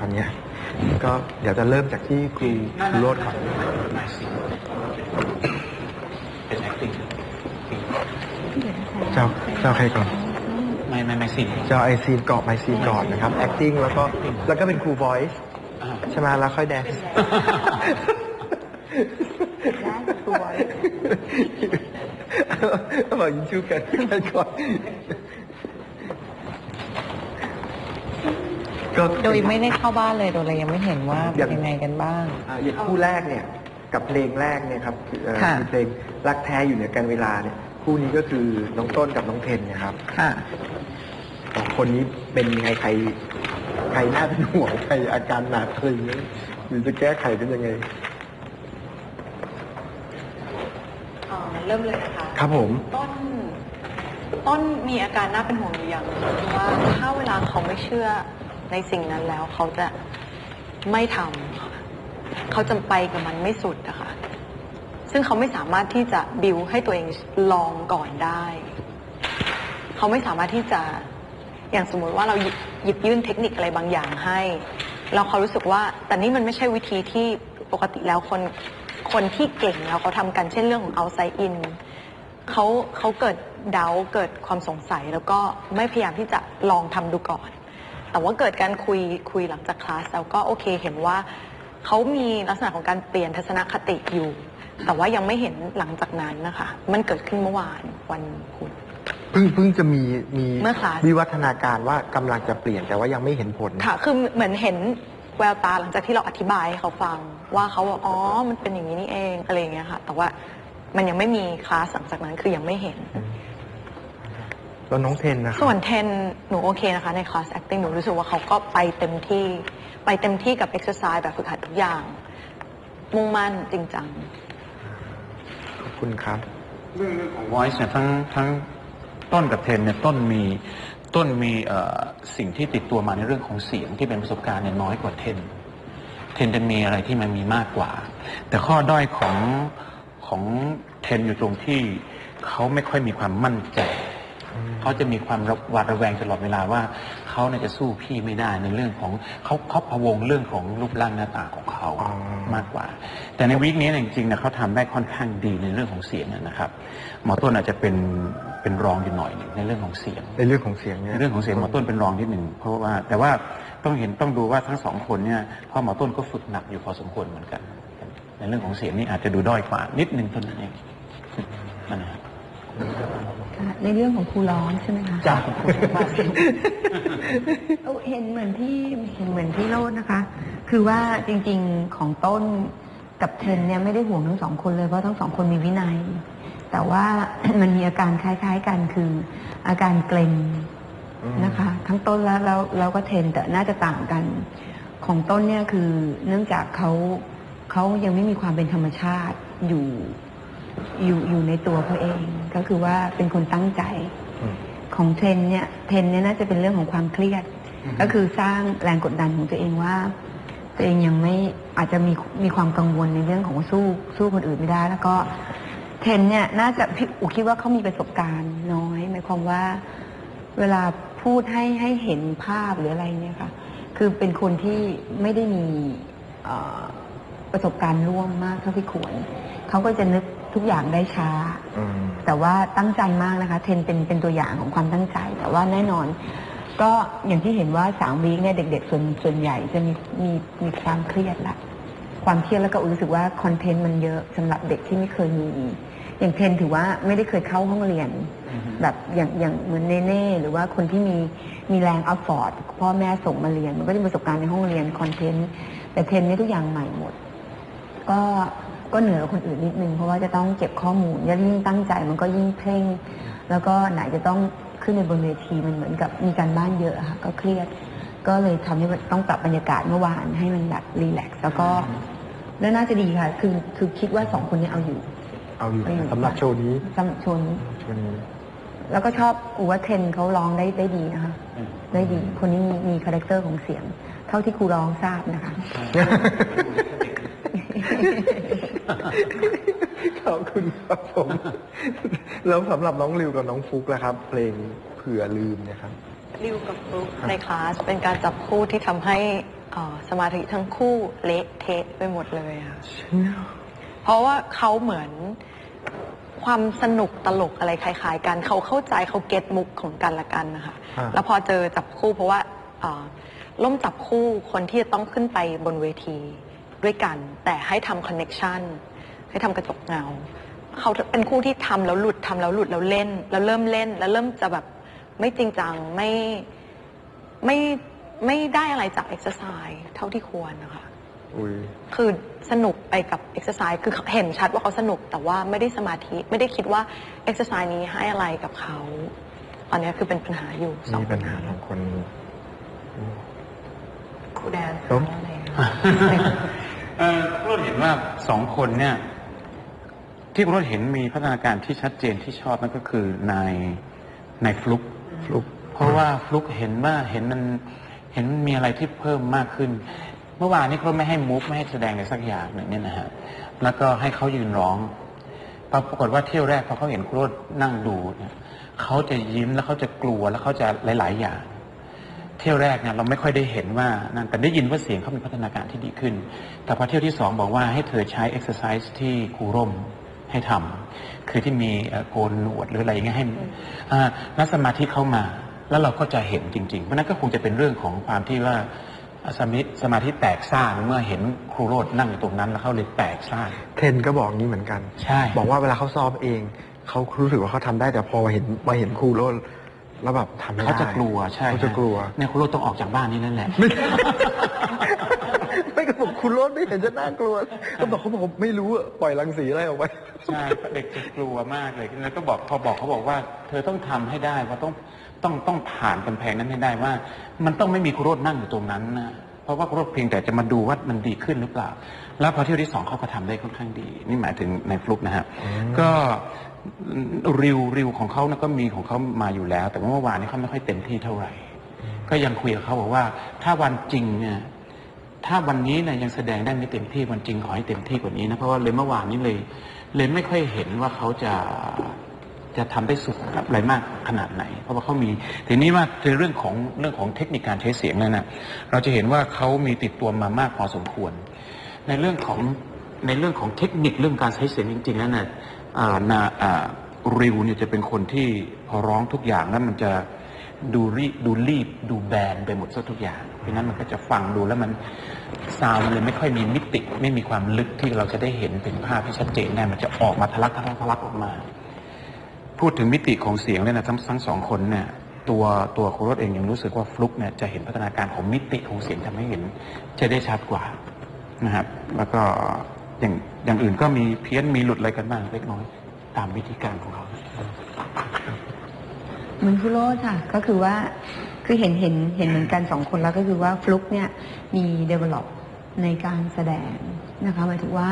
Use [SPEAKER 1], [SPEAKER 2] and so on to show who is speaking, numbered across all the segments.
[SPEAKER 1] ตอนเนี้ยก็เดี๋ยวจะเริ่มจากที่ครูครูโรดก่อน
[SPEAKER 2] ไม่สิเป็น acting
[SPEAKER 1] เจ้าเจ้าใครก่อน
[SPEAKER 2] ไม่ไม่ไม่สิ
[SPEAKER 1] เจ้าไอซีนก่อนไอซีนก่อนนะครับ acting แล้วก็แล้วก็เป็นครู voice
[SPEAKER 2] อ่า
[SPEAKER 1] ใช่ไหมแล้วค่อยแดนซ์
[SPEAKER 3] ได้ครู voice
[SPEAKER 1] บอกยินชูกันใครก่อน ก็
[SPEAKER 3] โดยไม่ได้เข้าบ้านเลยโดยเลยยังไม่เห็นว่าเป็นยังไงกันบ้าง
[SPEAKER 1] อ่าอย่างคู่แรกเนี่ยกับเพลงแรกเนี่ยครับคือเอ่อ
[SPEAKER 3] ค่ะ
[SPEAKER 1] คือเพลงรักแท้อยู่เหนือการเวลาเนี่ยคู่นี้ก็คือน้องต้นกับน้องเทนเนะครับ
[SPEAKER 3] ค่ะ
[SPEAKER 1] สองคนนี้เป็นยังไงใครใครน่าเป็นห่วงใครอาการหนักอะไรอย่างเงี้ยหรือจะแก้ไขเป็นยังไง
[SPEAKER 4] อ๋องั้นเริ่มเลยนะคะ
[SPEAKER 1] ครับผม
[SPEAKER 4] ต้น ต้นมีอาการน่าเป็นห่วงอยู่อย่างหนึงคือว่าถ้าเวลาเขาไม่เชื่อ ในสิ่งนั้นแล้วเขาจะไม่ทำเขาจะไปกับมันไม่สุดนะคะซึ่งเขาไม่สามารถที่จะบิวให้ตัวเองลองก่อนได้ เขาไม่สามารถที่จะอย่างสมมติว่าเราหยิบหยิบยื่นเทคนิคอะไรบางอย่างให้แล้วเขารู้สึกว่าแต่นี่มันไม่ใช่วิธีที่ปกติแล้วคนคนที่เก่งแล้วเขาทำกันเช่นเรื่องของ outside in เขาเขาเกิดเดาเกิดความสงสัยแล้วก็ไม่พยายามที่จะลองทำดูก่อน แต่ว่าเกิดการคุยคุยหลังจากคลาสแล้วก็โอเคเห็นว่าเขามีลักษณะของการเปลี่ยนทัศนคติอยู่ แต่ว่ายังไม่เห็นหลังจากนั้นนะคะ มันเกิดขึ้นเมื่อวานวันพุธ
[SPEAKER 1] เพิ่งเพิ่งจะมีมี
[SPEAKER 4] เมื่อคลาส
[SPEAKER 1] วิวัฒนาการว่ากำลังจะเปลี่ยนแต่ว่ายังไม่เห็นผล
[SPEAKER 4] ค่ะ คือเหมือนเห็นแววตาหลังจากที่เราอธิบายให้เขาฟัง ว่าเขาบอกอ๋อ มันเป็นอย่างนี้นี่เองอะไรอย่างเงี้ยค่ะ แต่ว่ามันยังไม่มีคลาสหลังจากนั้นคือยังไม่เห็น
[SPEAKER 1] แล้วน้องเทนนะครับ
[SPEAKER 4] ส่วนเทนหนูโอเคนะคะ ในคลาส acting หนูรู้สึกว่าเขาก็ไปเต็มที่ ไปเต็มที่กับ exercise แบบฝึกหัดทุกอย่าง มุ่งมั่นจริงจัง
[SPEAKER 1] ขอบคุณครับ
[SPEAKER 2] เรื่องของ voice เนี่ยทั้งทั้งต้นกับเทนเนี่ยต้นมีต้นมีเอ่อสิ่งที่ติดตัวมาในเรื่องของเสียงที่เป็นประสบการณ์เนี่ยน้อยกว่าเทน เทนจะมีอะไรที่มันมีมากกว่า แต่ข้อด้อยของของเทนอยู่ตรงที่เขาไม่ค่อยมีความมั่นใจ เขาจะมีความระหวาดระแวงตลอดเวลาว่าเขาเนี่ยจะสู้พี่ไม่ได้ในเรื่องของเขาเขาพะวงเรื่องของรูปร่างหน้าตาของเขา
[SPEAKER 1] อ๋อ
[SPEAKER 2] มากกว่า แต่ในวีคนี้เนี่ยจริงๆเนี่ยเขาทำได้ค่อนข้างดีในเรื่องของเสียงนะครับหมอต้นอาจจะเป็นเป็นรองอยู่หน่อยหนึ่งในเรื่องของเสียง
[SPEAKER 1] ในเรื่องของเสียงเนี่ย
[SPEAKER 2] ในเรื่องของเสียงหมอต้นเป็นรองที่หนึ่งเพราะว่าแต่ว่าต้องเห็นต้องดูว่าทั้งสองคนเนี่ยพ่อหมอต้นก็ฝึกหนักอยู่พอสมควรเหมือนกัน ในเรื่องของเสียงนี่อาจจะดูด้อยกว่า นิดนึงเท่านั้นเองนั่นนะครับ
[SPEAKER 3] ในเรื่องของครูร้องใช่ไหมคะ
[SPEAKER 1] จ้ะ
[SPEAKER 3] เอาเห็นเหมือนที่เห็นเหมือนที่โลดนะคะ คือว่าจริงๆของต้นกับเทนเนี่ยไม่ได้ห่วงทั้งสองคนเลยเพราะทั้งสองคนมีวินัย แต่ว่ามันมีอาการคล้าย ๆ กันคืออาการเกร็งนะคะ ทั้งต้นแล้วแล้วแล้วก็เทนแต่น่าจะต่างกัน ของต้นเนี่ยคือเนื่องจากเขาเขายังไม่มีความเป็นธรรมชาติอยู่ อยู่อยู่ในตัวเขาเอง ก็คือว่าเป็นคนตั้งใจ
[SPEAKER 1] อืม
[SPEAKER 3] ของเทรนเนี่ยเทรนเนี่ยน่าจะเป็นเรื่องของความเครียด ก็คือสร้างแรงกดดันของตัวเองว่า ตัวเองยังไม่อาจจะมีมีความกังวลในเรื่องของสู้สู้คนอื่นไม่ได้ แล้วก็เทรนเนี่ยน่าจะพี่อูคิดว่าเขามีประสบการณ์น้อยหมายความว่าเวลาพูดให้ให้เห็นภาพหรืออะไรเนี่ยค่ะ คือเป็นคนที่ไม่ได้มีเอ่อประสบการณ์ร่วมมากเท่าที่ควรเขาก็จะนึก ทุกอย่างได้ช้า
[SPEAKER 1] อืม
[SPEAKER 3] แต่ว่าตั้งใจมากนะคะ เทนเป็นเป็นตัวอย่างของความตั้งใจ แต่ว่าแน่นอน ก็อย่างที่เห็นว่าสามวีคเนี่ยเด็ก ๆ ส่วนส่วนใหญ่จะมีมีมีความเครียดละ ความเครียดแล้วก็รู้สึกว่าคอนเทนต์มันเยอะสำหรับเด็กที่ไม่เคยมี อย่างเทนถือว่าไม่ได้เคยเข้าห้องเรียน แบบอย่างอย่างเหมือนเนเน่หรือว่าคนที่มีมีแรงอัฟฟอร์ดพ่อแม่ส่งมาเรียน มันก็จะมีประสบการณ์ในห้องเรียนคอนเทนต์แต่เทนนี่ทุกอย่างใหม่หมด ก็ ก็เหนือกว่าคนอื่นนิดนึง เพราะว่าจะต้องเก็บข้อมูลยิ่งตั้งใจมันก็ยิ่งเพ่ง แล้วก็ไหนจะต้องขึ้นในบนเวทีมันเหมือนกับมีการบ้านเยอะอะค่ะก็เครียด ก็เลยทำให้มันต้องปรับบรรยากาศเมื่อวานให้มันแบบรีแลกซ์แล้วก็แล้วน่าจะดีค่ะ คือคือคิดว่าสองคนนี้เอาอยู่
[SPEAKER 1] เอาอยู่
[SPEAKER 3] เอาอยู่
[SPEAKER 1] สำหรับโชว์นี้
[SPEAKER 3] สำหรับโชว์นี้
[SPEAKER 1] โชว์นี้
[SPEAKER 3] แล้วก็ชอบอูว่าเทนเขาร้องได้ได้ดีนะคะ ได้ดี คนนี้มีมีคาแรคเตอร์ของเสียง เท่าที่ครูร้องทราบนะคะ
[SPEAKER 1] ขอบคุณครับผม แล้วสำหรับน้องริวกับน้องฟุกล่ะครับ เพลงเผื่อลืมเนี่ยครับ
[SPEAKER 4] ริวกับฟลุ๊กในคลาสเป็นการจับคู่ที่ทำให้เอ่อสมาธิทั้งคู่เละเทะไปหมดเลยค่ะ เพราะว่าเขาเหมือนความสนุกตลกอะไรคล้าย ๆ กันเขาเข้าใจเขาเก็ตมุกของกันและกันนะคะ
[SPEAKER 1] อ่า
[SPEAKER 4] แล้วพอเจอจับคู่เพราะว่าเอ่อล่มจับคู่คนที่จะต้องขึ้นไปบนเวทีด้วยกัน แต่ให้ทำคอนเน็ชัน ให้ทำกระจกเงาเขาเป็นคู่ที่ทำแล้วหลุดทำแล้วหลุดแล้วเล่น แล้วเริ่มเล่น แล้วเริ่มจะแบบไม่จริงจังไม่ไม่ไม่ได้อะไรจากเอ็กซ์ไซส์เท่าที่ควรนะคะ
[SPEAKER 1] อุ้ย
[SPEAKER 4] คือสนุกไปกับเอ็กซ์ไซส์คือเห็นชัดว่าเขาสนุกแต่ว่าไม่ได้สมาธิไม่ได้คิดว่าเอ็กซ์ไซส์นี้ให้อะไรกับเขาตอนนี้คือเป็นปัญหาอยู่สอง
[SPEAKER 1] มีปัญหาของคน
[SPEAKER 4] ครูแดน
[SPEAKER 1] ครับ
[SPEAKER 4] อะไรอย่างเงี้ย
[SPEAKER 2] เอ่อคุณโรดเห็นว่าสองคนเนี่ย ที่คุณโรดเห็นมีพัฒนาการที่ชัดเจนที่ชอบนั่นก็คือนายนายฟลุก
[SPEAKER 1] ฟลุก
[SPEAKER 2] เพราะว่าฟลุกเห็นว่าเห็นมันเห็นมันมีอะไรที่เพิ่มมากขึ้น เมื่อวานนี้เขาไม่ให้มูฟไม่ให้แสดงอะไรสักอย่างหนึ่งเนี่ยนะฮะแล้วก็ให้เขายืนร้องปรากฏว่าเที่ยวแรกพอเขาเห็นครูโรดนั่งดูเนี่ยเขาจะยิ้มแล้วเขาจะกลัวแล้วเขาจะหลาย ๆ อย่าง เที่ยวแรกเนี่ยเราไม่ค่อยได้เห็นว่านั่นแต่ได้ยินว่าเสียงเขามีพัฒนาการที่ดีขึ้น แต่พอเที่ยวที่สองบอกว่าให้เธอใช้เอ็กซ์ไซส์ที่ครูร่ม ให้ทำคือที่มีเอ่อโกนหนวดหรืออะไรอย่างเงี้ยให้อ่าแล้วสมาธิเข้ามา แล้วเราก็จะเห็นจริงๆ เพราะนั้นก็คงจะเป็นเรื่องของความที่ว่าสมาธิสมาธิแตกซ่านเมื่อเห็นครูโรดนั่งอยู่ตรงนั้นแล้วเขาเลยแตกซ่าน
[SPEAKER 1] เทนก็บอกงี้เหมือนกัน
[SPEAKER 2] ใช่
[SPEAKER 1] บอกว่าเวลาเขาซ้อมเองเขารู้สึกว่าเขาทำได้แต่พอมาเห็นมาเห็นครูโรดแล้วแบบทำไม่ได้
[SPEAKER 2] เขาจะกลัวใช่
[SPEAKER 1] เขาจะกลัว
[SPEAKER 2] เนี่ยครูโรดต้องออกจากบ้านนี้นั่นแหละ
[SPEAKER 1] ไม่ก็บอกคุณโรดไม่เห็นจะน่ากลัวเขาบอกเขาบอกไม่รู้อะปล่อยรังสีอะไรออกไป
[SPEAKER 2] ใช่เด็กจะกลัวมากเลยแล้วก็บอกพอบอกเขาบอกว่า เธอต้องทำให้ได้ว่าต้องต้องต้องผ่านกำแพงนั้นให้ได้ว่า มันต้องไม่มีครูโรดนั่งอยู่ตรงนั้นนะเพราะว่าครูโรดเพียงแต่จะมาดูว่ามันดีขึ้นหรือเปล่า แล้วพอเที่ยวที่สองเขาก็ทำได้ค่อนข้างดี นี่หมายถึงในฟลุกนะฮะก็ริวริวของเขานะก็มีของเขามาอยู่แล้ว แต่ว่าเมื่อวานนี้เขาไม่ค่อยเต็มที่เท่าไหร่ ก็ยังคุยกับเขาบอกว่า ถ้าวันจริงเนี่ย ถ้าวันนี้เนี่ยยังแสดงได้ไม่เต็มที่วันจริงขอให้เต็มที่กว่านี้นะเพราะว่าเลยเมื่อวานนี้เลย เลยไม่ค่อยเห็นว่าเขาจะจะทำได้สุดอะไรมากขนาดไหน เพราะว่าเขามีทีนี้ว่าในเรื่องของเรื่องของเทคนิคการใช้เสียงนั่นนะเราจะเห็นว่าเขามีติดตัวมามากพอสมควร ในเรื่องของในเรื่องของเทคนิคเรื่องการใช้เสียงจริงๆแล้วนี่ยอ่านาอ่าริวเนี่ยจะเป็นคนที่พอร้องทุกอย่างแล้วมันจะดูรีดูรีบดูแบนไปหมดซะทุกอย่าง เพราะนั้นมันก็จะฟังดูแล้วมันซาวมันเลยไม่ค่อยมีมิติ ไม่มีความลึกที่เราจะได้เห็นเป็นภาพที่ชัดเจนได้มันจะออกมาทะลักทะลักทะลักออกมา พูดถึงมิติของเสียงเนี่ยนะทั้งทั้งสองคนเนี่ยตัวตัวครูรถเองยังรู้สึกว่าฟลุกเนี่ยจะเห็นพัฒนาการของมิติของเสียงทำให้เห็นจะได้ชัดกว่านะครับ แล้วก็อย่างอย่างอื่นก็มีเพี้ยนมีหลุดอะไรกันบ้างเล็กน้อย ตามวิธีการของเขา
[SPEAKER 3] เหมือนฟลุกค่ะ ก็คือว่า คือเห็นเห็นเห็นเหมือนกันสองคนแล้วก็คือว่าฟลุกเนี่ยมี develop ในการแสดงนะคะหมายถึงว่า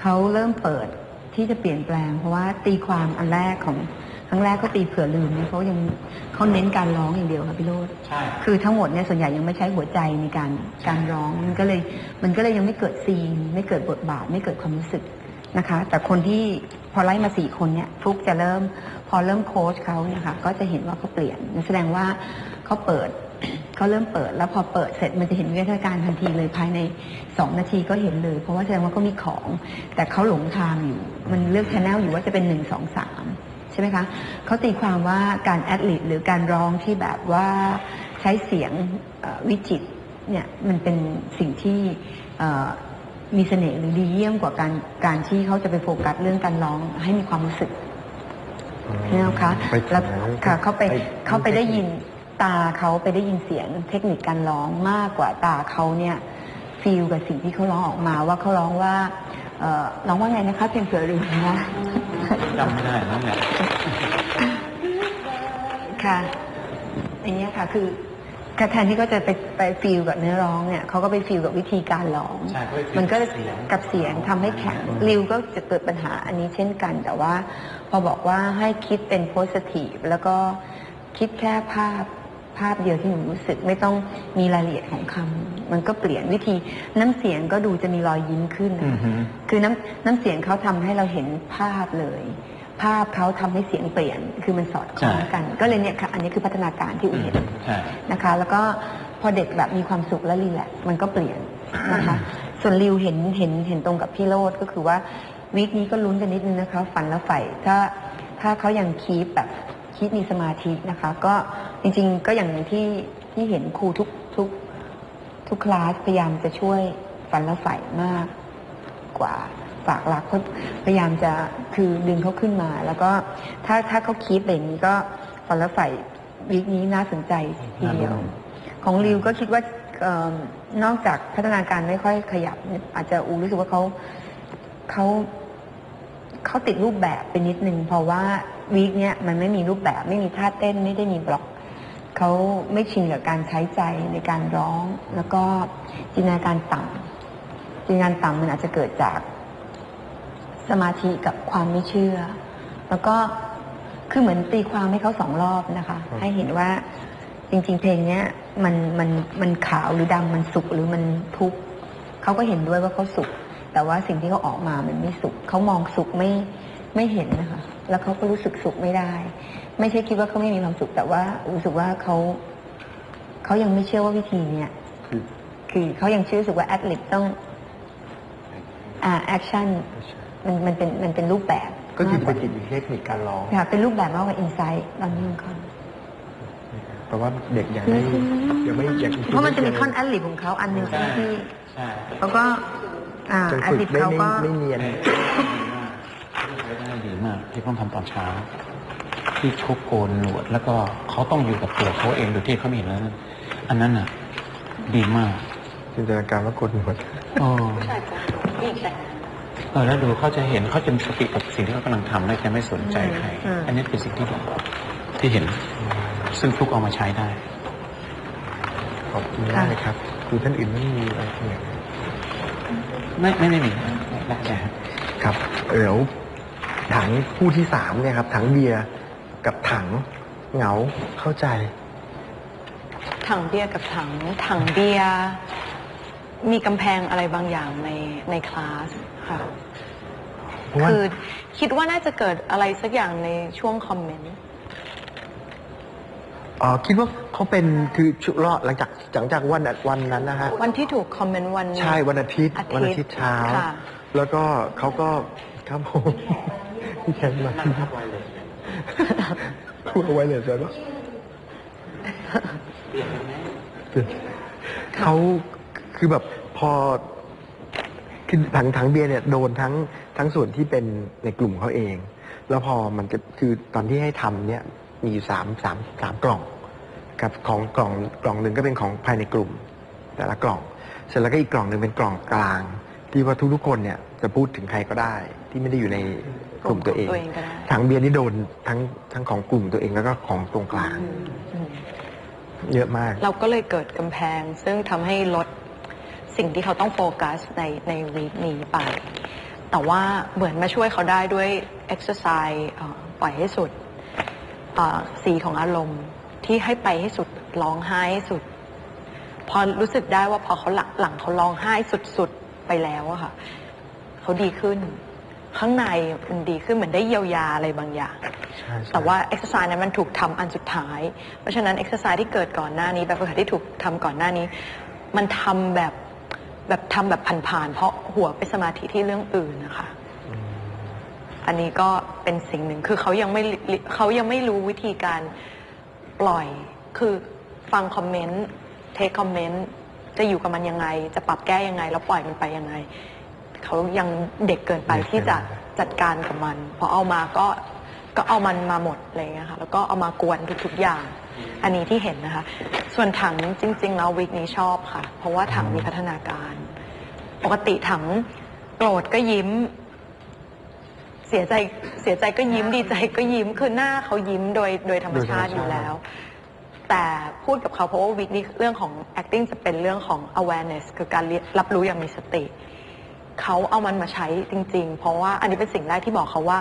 [SPEAKER 3] เขาเริ่มเปิดที่จะเปลี่ยนแปลง เพราะว่าตีความอันแรกของครั้งแรกก็ตีเผื่อลืมเนี่ยเขายังเขาเน้นการร้องอย่างเดียวค่ะพี่โรด
[SPEAKER 2] ใช่
[SPEAKER 3] คือทั้งหมดเนี่ยส่วนใหญ่ยังไม่ใช้หัวใจในการการร้องมันก็เลยมันก็เลยยังไม่เกิดซีน ไม่เกิดบทบาท ไม่เกิดความรู้สึกนะคะ แต่คนที่พอไล่มาสี่คนเนี่ยฟลุกจะเริ่ม พอเริ่มโค้ชเขาเนี่ยค่ะก็จะเห็นว่าเขาเปลี่ยนนั่นแสดงว่า เขาเปิดเขาเริ่มเปิด แล้วพอเปิดเสร็จมันจะเห็นวิทยาการทันทีเลยภายในสองนาทีก็เห็นเลย เพราะว่าแสดงว่าเขามีของ แต่เขาหลงทางอยู่ มันเลือกชแนลอยู่ว่าจะเป็นหนึ่งสองสามใช่ไหมคะเขาตีความว่าการแอดลิบหรือการร้องที่แบบว่าใช้เสียงเอ่อวิจิตรเนี่ยมันเป็นสิ่งที่เอ่อมีเสน่ห์หรือดีเยี่ยมกว่าการการที่เขาจะไปโฟกัสเรื่องการร้องให้มีความรู้สึกเนี่ยนะคะ
[SPEAKER 1] ไป
[SPEAKER 3] แล้ว
[SPEAKER 1] ถึง
[SPEAKER 3] ค่ะเขาไป
[SPEAKER 1] ไป
[SPEAKER 3] เขาไปได้ยิน ตาเขาไปได้ยินเสียงเทคนิคการร้องมากกว่าตาเขาเนี่ยฟีลกับสิ่งที่เขาร้องออกมาว่าเขาร้องว่าเอ่อร้องว่าไงนะคะเพียงเผื่อลืมนะ
[SPEAKER 2] จำไม่ได้นั่นแหละ
[SPEAKER 3] ค่ะอย่างเงี้ยค่ะคือแทนที่เขาจะไปไปฟีลกับเนื้อร้องเนี่ยเขาก็ไปฟีลกับวิธีการร้อง
[SPEAKER 2] ใช่เขาไปฟีล
[SPEAKER 3] มันก็
[SPEAKER 2] กับเสียง
[SPEAKER 3] กับเสียงทำให้แข็งริวก็จะเกิดปัญหาอันนี้เช่นกัน แต่ว่าพอบอกว่าให้คิดเป็นโพสิทีฟแล้วก็คิดแค่ภาพ ภาพเดียวที่หนูรู้สึกไม่ต้องมีรายละเอียดของคำมันก็เปลี่ยนวิธีน้ำเสียงก็ดูจะมีรอยยิ้มขึ้น
[SPEAKER 2] อื
[SPEAKER 3] นะ
[SPEAKER 2] อฮึ
[SPEAKER 3] คือน้ำน้ำเสียงเขาทำให้เราเห็นภาพเลย ภาพเขาทำให้เสียงเปลี่ยน คือมันสอดคล้องกัน ก็เลยเนี่ยค่ะ อันนี้คือพัฒนาการที่อุ๋ยเห็น
[SPEAKER 2] ใช่
[SPEAKER 3] นะคะ แล้วก็พอเด็กแบบมีความสุขและรีแลกซ์มันก็เปลี่ยนนะคะ ส่วนริวเห็นเห็นเห็นตรงกับพี่โรดก็คือว่าวีคนี้ก็ลุ้นกันนิดนึงนะคะฝันและใฝ่ถ้าถ้าเขายังคีปแบบคีปมีสมาธินะคะ ก็ จริงๆ ก็อย่างที่ที่เห็นครูทุกทุกทุกคลาสพยายามจะช่วยฝันและใฝ่มากกว่าฝากรักเขาพยายามจะคือดึงเขาขึ้นมา แล้วก็ถ้าถ้าเขาคีปแบบนี้ก็ฝันและใฝ่วีคนี้น่าสนใจทีเดียว ของริวก็คิดว่าเอิ่มนอกจากพัฒนาการไม่ค่อยขยับเนี่ยอาจจะอูรู้สึกว่าเขาเขาเขาติดรูปแบบไปนิดนึงเพราะว่าวีคเนี้ยมันไม่มีรูปแบบไม่มีท่าเต้นไม่ได้มีบล็อก เขาไม่ชินกับการใช้ใจในการร้อง แล้วก็จินตนาการต่ำจินตนาการต่ำมันอาจจะเกิดจากสมาธิกับความไม่เชื่อ แล้วก็คือเหมือนตีความให้เขาสองรอบนะคะ ให้เห็นว่าจริง ๆ เพลงเนี้ยมันมันมันขาวหรือดำมันสุขหรือมันทุกข์เขาก็เห็นด้วยว่าเขาสุข แต่ว่าสิ่งที่เขาออกมามันไม่สุขเขามองสุขไม่ไม่เห็นนะคะ แล้วเขาก็รู้สึกสุขไม่ได้ ไม่ใช่คิดว่าเขาไม่มีความสุขแต่ว่ารู้สึกว่าเขาเขายังไม่เชื่อว่าวิธีเนี้ย
[SPEAKER 1] คือ
[SPEAKER 3] คือเขายังเชื่อรู้สึกว่าแอดลิปต้องอ่าแอคชั่นมันมันเป็นมันเป็นรูปแบบ
[SPEAKER 1] ก็คือ
[SPEAKER 3] มา
[SPEAKER 1] เป็นอีกเทคนิคการร้อง
[SPEAKER 3] ค่ะเป็นรูปแบบมากกว่าอินไซต์ตอนนี้ของเขา
[SPEAKER 1] เพราะว่าเด็กยังไม่ยังไม่ยัง
[SPEAKER 3] เพราะมันจะมีท่อนแอดลิบของเขาอันหนึ่งที่ที่
[SPEAKER 2] ใช่
[SPEAKER 3] แล้วก็อ่า
[SPEAKER 1] ยัง
[SPEAKER 3] แอด
[SPEAKER 1] ฝึก
[SPEAKER 3] ลิบ
[SPEAKER 1] ได้
[SPEAKER 3] เขา
[SPEAKER 1] ไม่
[SPEAKER 3] ก็
[SPEAKER 1] ไม่เนียน
[SPEAKER 2] ได้ดีมากที่ต้องทำตอนเช้า ที่เขาโกนหนวด แล้วก็เขาต้องอยู่กับตัวเขาเองโดยที่เขาไม่เห็นแล้วนั่นอันนั้นน่ะ ดีมาก
[SPEAKER 1] จินตนาการว่ากดหนวด
[SPEAKER 2] โอ้
[SPEAKER 4] ใช่จ้ะอีกแต่
[SPEAKER 2] เออแล้วดูเขาจะเห็นเขาจะมีสติกับสิ่งที่เขากำลังทำและจะไม่สนใจใคร
[SPEAKER 3] อืม
[SPEAKER 2] อันนี้เป็นสิ่งที่ดีที่เห็น ซึ่งฟลุกเอามาใช้ได้
[SPEAKER 1] ขอบคุณมากเลยครับครูท่านอื่นไม่มีอะไรเนี่ย
[SPEAKER 2] ไม่ไม่ไม่มีได้ใช่ครับ
[SPEAKER 1] ครับ เดี๋ยว ถังคู่ที่สามเนี่ยครับ ถังเบียร์กับถังเหงาเข้าใจ
[SPEAKER 4] ถังเบียร์กับถัง ถังเบียร์มีกำแพงอะไรบางอย่างในในคลาสค่ะ
[SPEAKER 1] เพราะว่า
[SPEAKER 4] คือคิดว่าน่าจะเกิดอะไรสักอย่างในช่วงคอมเมนต์
[SPEAKER 1] อ๋อคิดว่าเขาเป็นคือชุรอดหลังจากหลังจากวันวันนั้นนะฮะ
[SPEAKER 4] วันที่ถูกคอมเมนต์วัน
[SPEAKER 1] ใช่วันอาทิตย์
[SPEAKER 4] อาทิตย์
[SPEAKER 1] วันอาทิตย์เช้า
[SPEAKER 4] ค่ะ
[SPEAKER 1] แล้วก็เขาก็ครับผม พี่แคมมาพูดเอาไว้เลยใช่ปะเขาคือแบบพอคือถังถังเบียร์เนี่ยโดนทั้งทั้งส่วนที่เป็นในกลุ่มเขาเอง แล้วพอมันจะคือตอนที่ให้ทำเนี่ยมีอยู่สามสามสามกล่องครับของกล่องกล่องหนึ่งก็เป็นของภายในกลุ่ม แต่ละกล่อง เสร็จแล้วก็อีกกล่องหนึ่งเป็นกล่องกลาง ที่ว่าทุกๆคนเนี่ยจะพูดถึงใครก็ได้ ที่ไม่ได้อยู่ใน กลุ่มตัวเอง
[SPEAKER 4] ตัวเองก็ได้
[SPEAKER 1] ถังเบียร์นี่โดนทั้งทั้งของกลุ่มตัวเองแล้วก็ของตรงกลาง
[SPEAKER 4] อืม
[SPEAKER 1] เยอะมาก
[SPEAKER 4] เราก็เลยเกิดกำแพง ซึ่งทำให้ลดสิ่งที่เขาต้องโฟกัสในในวีคนี้ไป แต่ว่าเหมือนมาช่วยเขาได้ด้วยเอ็กซ์ไซส์ปล่อยให้สุดเอ่อสีของอารมณ์ที่ให้ไปให้สุดร้องไห้ให้สุด พอรู้สึกได้ว่าพอเขาหลังหลังเขาร้องไห้สุดๆไปแล้วอะค่ะ เขาดีขึ้น ข้างในมันดีขึ้นเหมือนได้เยียวยาอะไรบางอย่าง
[SPEAKER 1] ใช่ใช่
[SPEAKER 4] แต่ว่าเอ็กซ์ไซส์นั้นมันถูกทำอันสุดท้าย เพราะฉะนั้นเอ็กซ์ไซส์ที่เกิดก่อนหน้านี้ แบบฝึกหัดที่ถูกทำก่อนหน้านี้ มันทำแบบแบบทำแบบผ่านๆเพราะหัวไปสมาธิที่เรื่องอื่นนะคะ อันนี้ก็เป็นสิ่งหนึ่งคือเขายังไม่ลิเขายังไม่รู้วิธีการปล่อย คือฟังคอมเมนต์เทคคอมเมนต์จะอยู่กับมันยังไง จะปรับแก้ยังไง แล้วปล่อยมันไปยังไง เขายังเด็กเกินไปที่จะจัดการกับมันพอเอามาก็ก็เอามันมาหมดอะไรอย่างเงี้ยค่ะแล้วก็เอามากวนทุกๆอย่าง อันนี้ที่เห็นนะคะ ส่วนถังจริง ๆ แล้ววิกนี้ชอบค่ะ เพราะว่าถังมีพัฒนาการ ปกติถังโกรธก็ยิ้ม เสียใจเสียใจก็ยิ้มดีใจก็ยิ้มคือหน้าเขายิ้มโดยโดยธรรมชาติอยู่แล้วแต่พูดกับเขาเพราะว่าวิกนี้เรื่องของ acting จะเป็นเรื่องของ awareness คือการเรียรับรู้อย่างมีสติ เขาเอามันมาใช้จริง ๆ เพราะว่าอันนี้เป็นสิ่งแรกที่บอกเขาว่า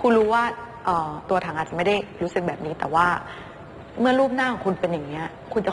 [SPEAKER 4] คุณรู้ว่าเอ่อตัวถังอาจจะไม่ได้รู้สึกแบบนี้ แต่ว่าเมื่อรูปหน้าของคุณเป็นอย่างเนี้ยคุณจะ